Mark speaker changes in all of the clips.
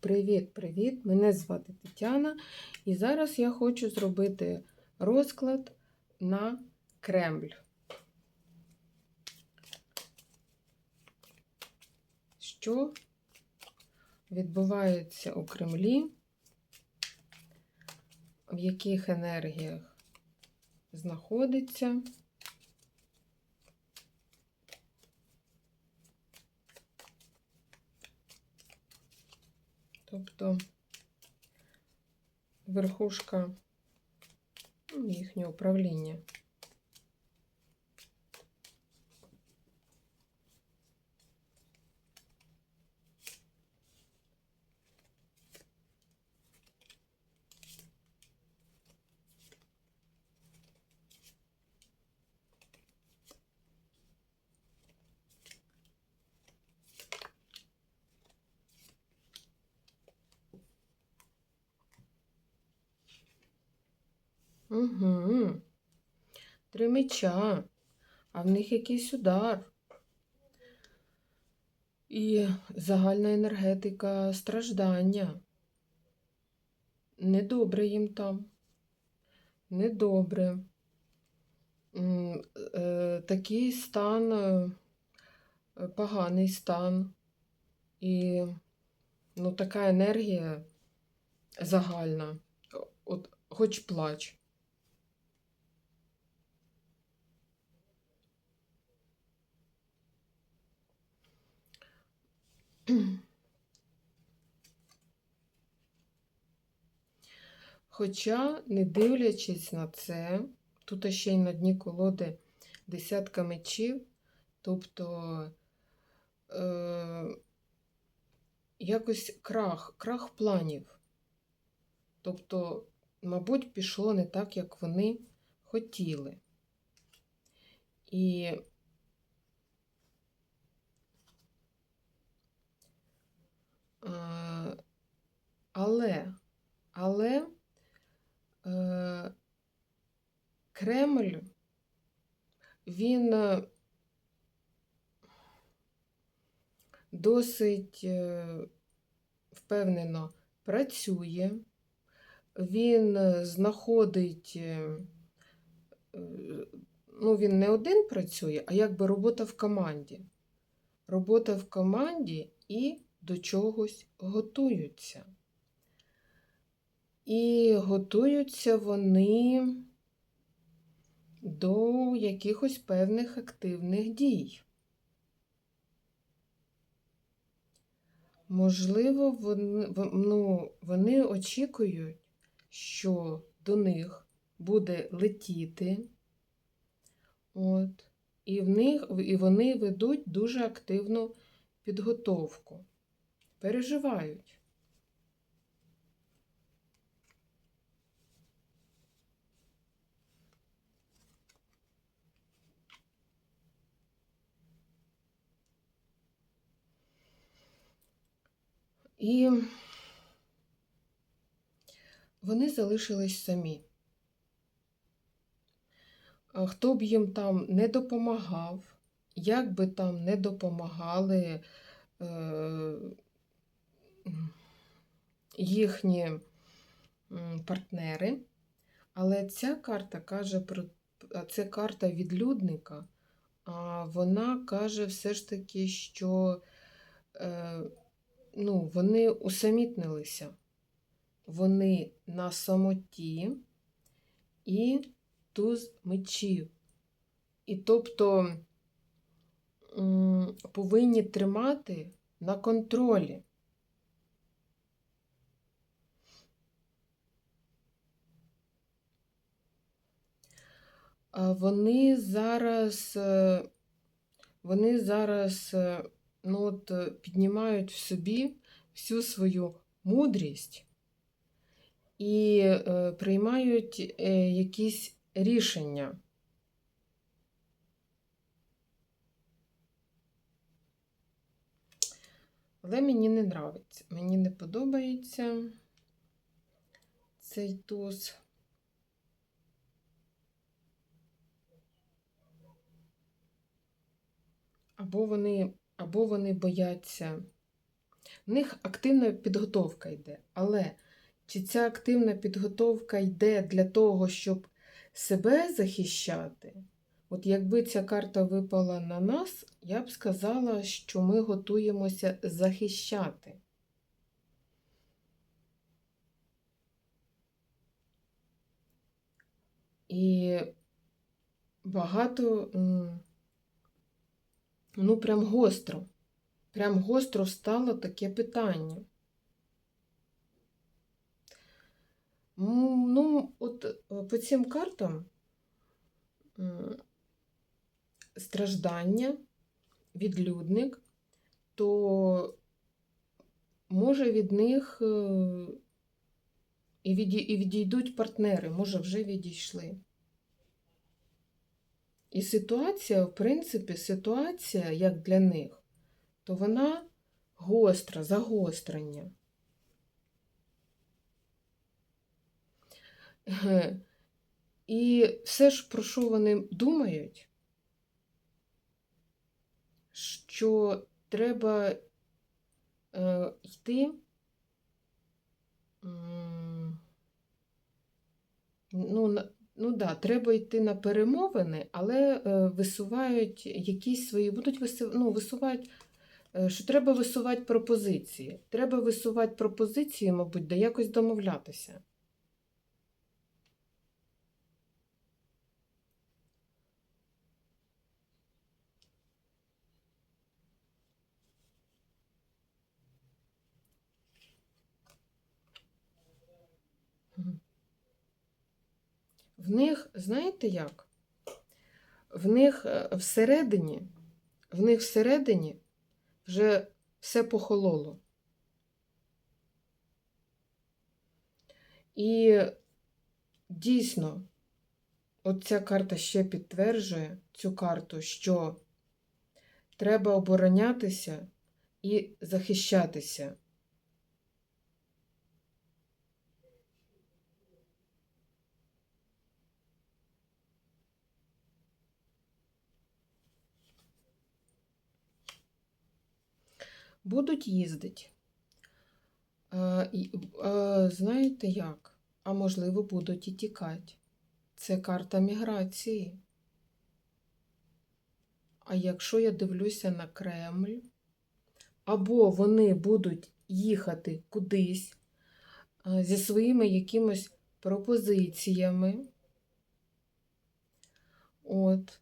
Speaker 1: Привіт-привіт! Мене звати Тетяна, і зараз я хочу зробити розклад на Кремль. Що відбувається у Кремлі, в яких енергіях знаходиться? Тобто верхушка їхнього управління. Угу. Три меча, а в них якийсь удар. І загальна енергетика страждання. Недобре їм там. Недобре. Е, Такий стан, е, поганий стан. І ну, така енергія загальна. От хоч плач. Хоча, не дивлячись на це, тут ще й на дні колоди десятка мечів, тобто е, якось крах, крах планів. Тобто, мабуть, пішло не так, як вони хотіли. І але, але е, Кремль, він е, досить е, впевнено працює, він е, знаходить, е, е, ну, він не один працює, а якби робота в команді. Робота в команді і до чогось готуються. І готуються вони до якихось певних активних дій. Можливо, вони, ну, вони очікують, що до них буде летіти. От, і, в них, і вони ведуть дуже активну підготовку. Переживають. І вони залишились самі. Хто б їм там не допомагав, як би там не допомагали е, їхні партнери, але ця карта каже про це карта відлюдника, а вона каже все ж таки, що е, ну, вони усамітнилися, вони на самоті і туз мечів. І тобто повинні тримати на контролі. Вони зараз, е, вони зараз е, ну, от, е, піднімають в собі всю свою мудрість і е, приймають е, якісь рішення. Але мені не нравиться, мені не подобається цей туз. Або вони, або вони бояться В них активна підготовка йде. Але чи ця активна підготовка йде для того, щоб себе захищати? От якби ця карта випала на нас, я б сказала, що ми готуємося захищати. І багато, ну, прям гостро, прям гостро стало таке питання. Ну, от е, по цим картам страждання, відлюдник, то може від них е, і відій- і відійдуть партнери, може, вже відійшли. І ситуація, в принципі, ситуація, як для них, то вона гостра, загострення. І все ж, про що вони думають, що треба е, йти. Ну, ну да, треба йти на перемовини, але е, висувають якісь свої, будуть вису, ну, висувають, е, що треба висувати пропозиції. Треба висувати пропозиції, мабуть, де якось домовлятися. В них, знаєте як? В них е, всередині, в них всередині вже все похололо. І дійсно, от ця карта ще підтверджує цю карту, що треба оборонятися і захищатися. Будуть їздити. І, а, знаєте як? А можливо, будуть і тікати. Це карта міграції. А якщо я дивлюся на Кремль, або вони будуть їхати кудись а, зі своїми якимось пропозиціями, от,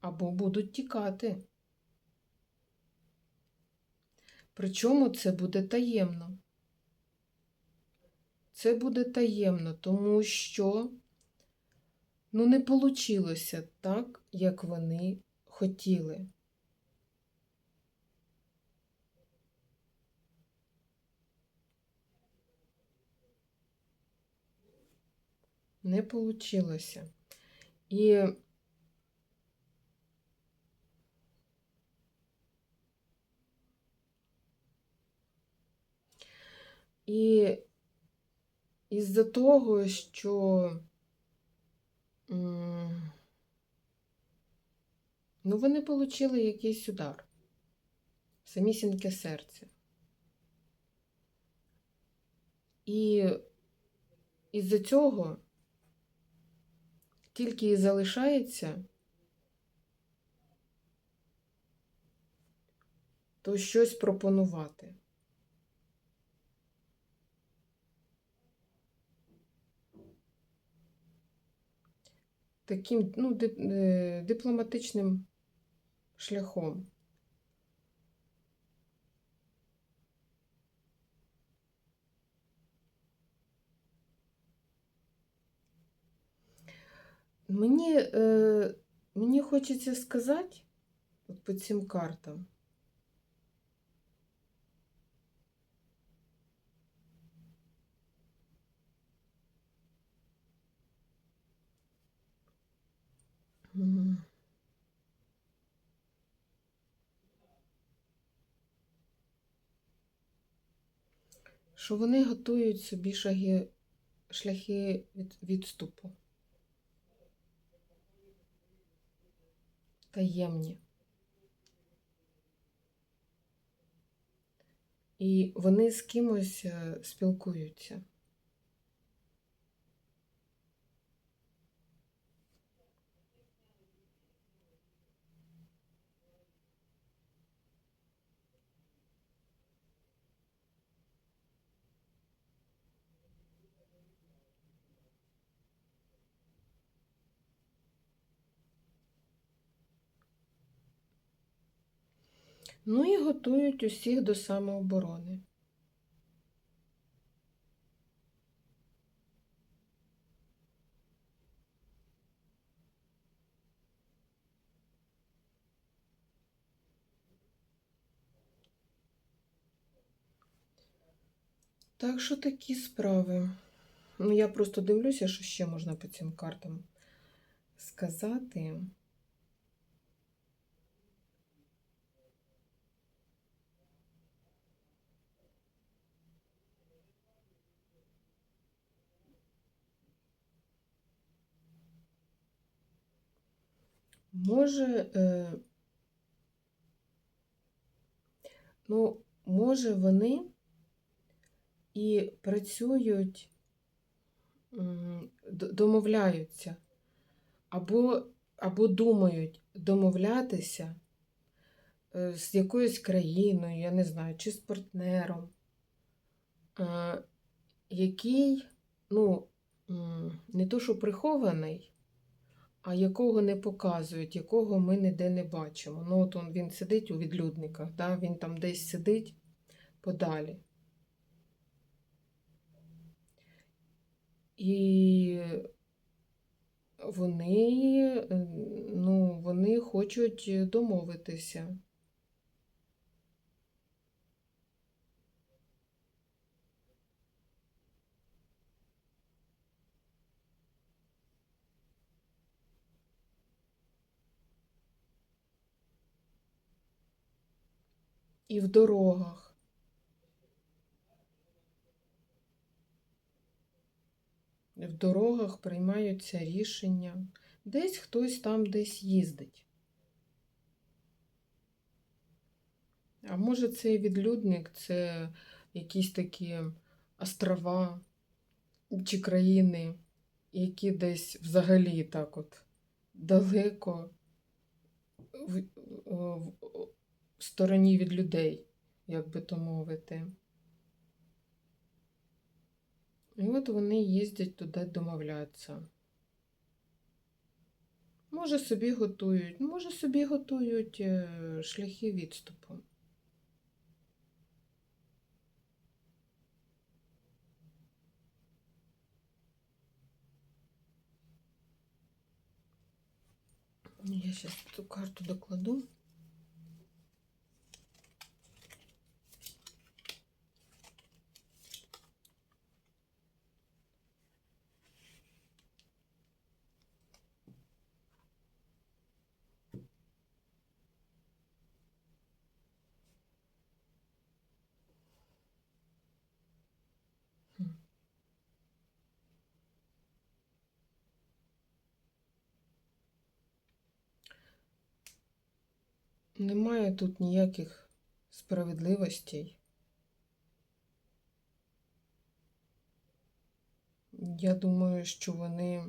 Speaker 1: або будуть тікати. Причому це буде таємно. Це буде таємно, тому що ну, не вийшло так, як вони хотіли. Не вийшло. І І із-за того, що ну, вони отримали якийсь удар, самісіньке серце. І із-за цього тільки і залишається то щось пропонувати. Таким ну, е, дипломатичним шляхом. Мені, е, мені хочеться сказати от по цим картам. Що вони готують собі шаги, шляхи від, відступу. Таємні. і вони з кимось е, спілкуються. Ну і готують усіх до самооборони. Так що такі справи. Ну, я просто дивлюся, що ще можна по цим картам сказати. Може, е, ну, може, вони і працюють, домовляються, або, або думають домовлятися е, з якоюсь країною, я не знаю, чи з партнером, е, який, ну, не то, що прихований, а якого не показують, якого ми ніде не бачимо. Ну, от він сидить у відлюдниках, да? він там десь сидить подалі. І вони, е, ну, вони хочуть домовитися. І в дорогах. В дорогах приймаються рішення. Десь хтось там десь їздить. А може цей відлюдник це якісь такі острова чи країни, які десь взагалі так от далеко стороні від людей, як би то мовити. І от вони їздять туди домовлятися. Може, собі готують, може, собі готують е, шляхи відступу. Я зараз цю карту докладу. Немає тут ніяких справедливостей. Я думаю, що вони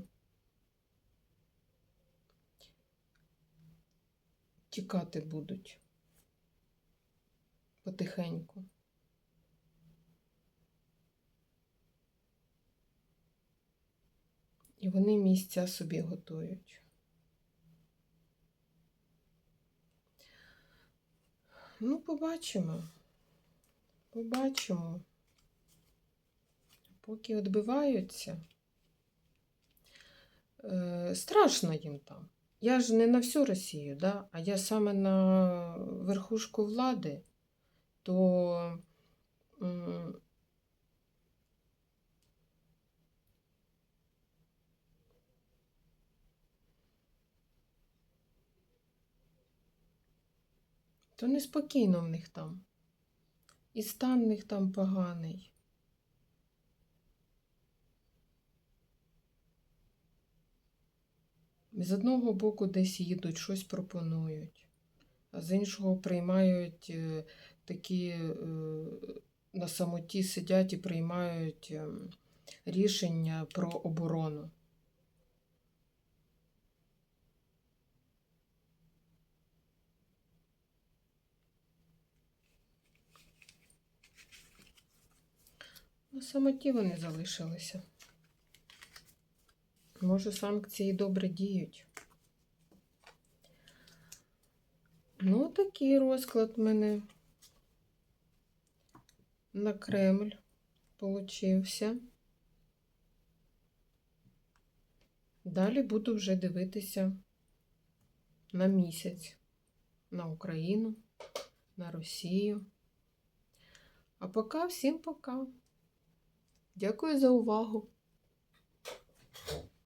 Speaker 1: тікати будуть потихеньку. І вони місця собі готують. Ну, побачимо. Побачимо. Поки відбиваються. Е, страшно їм там. Я ж не на всю Росію, да? а я саме на верхушку влади, то то неспокійно в них там. І стан в них там поганий. З одного боку десь їдуть, щось пропонують, а з іншого приймають е, такі е, на самоті сидять і приймають ем, рішення про оборону. На самоті вони залишилися. Може, санкції добре діють. Ну, такий розклад в мене на Кремль получився. Далі буду вже дивитися на місяць, на Україну, на Росію. А поки всім пока. Дякую за увагу.